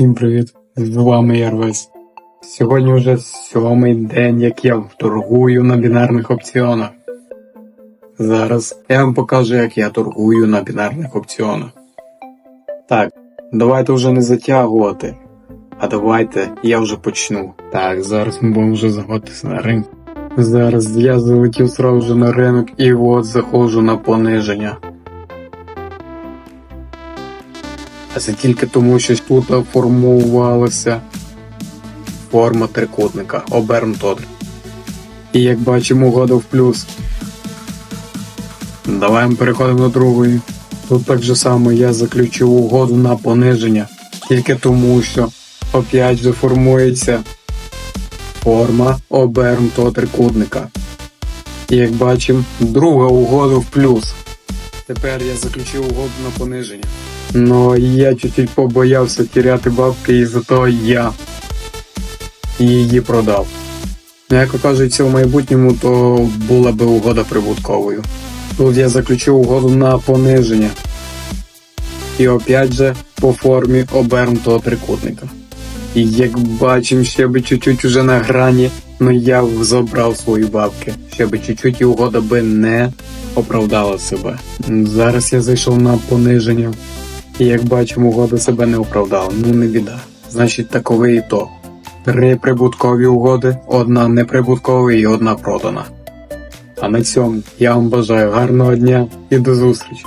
Всім привіт! З вами Ярвес. Сьогодні вже сьомий день, як я торгую на бінарних опціонах. Зараз я вам покажу, як я торгую на бінарних опціонах. Так, давайте вже не затягувати. А давайте я вже почну. Так, зараз ми будемо вже заходитися на ринок. Зараз я залетів сразу на ринок і от заходжу на пониження. Це тільки тому, що тут формувалася форма трикутника, обернуто. І як бачимо, угода в плюс. Давай ми переходимо до другої. Тут так же само я заключив угоду на пониження, тільки тому, що опять же формується форма обернутого трикутника. І як бачимо, друга угода в плюс. Тепер я заключив угоду на пониження. Но я чуть-чуть побоявся тіряти бабки і зато я її продав. Ну, як кажеться, в майбутньому, то була би угода прибутковою. Тут я заключив угоду на пониження. І опять же по формі обернутого трикутника. І як бачимо, ще би чуть-чуть уже на грані, но я забрав свої бабки. Ще би чуть-чуть і угода би не оправдала себе. Зараз я зайшов на пониження. І як бачимо, угода себе не оправдала. Ну не біда. Значить, таковий і то. Три прибуткові угоди, одна неприбуткова і одна продана. А на цьому я вам бажаю гарного дня і до зустрічі.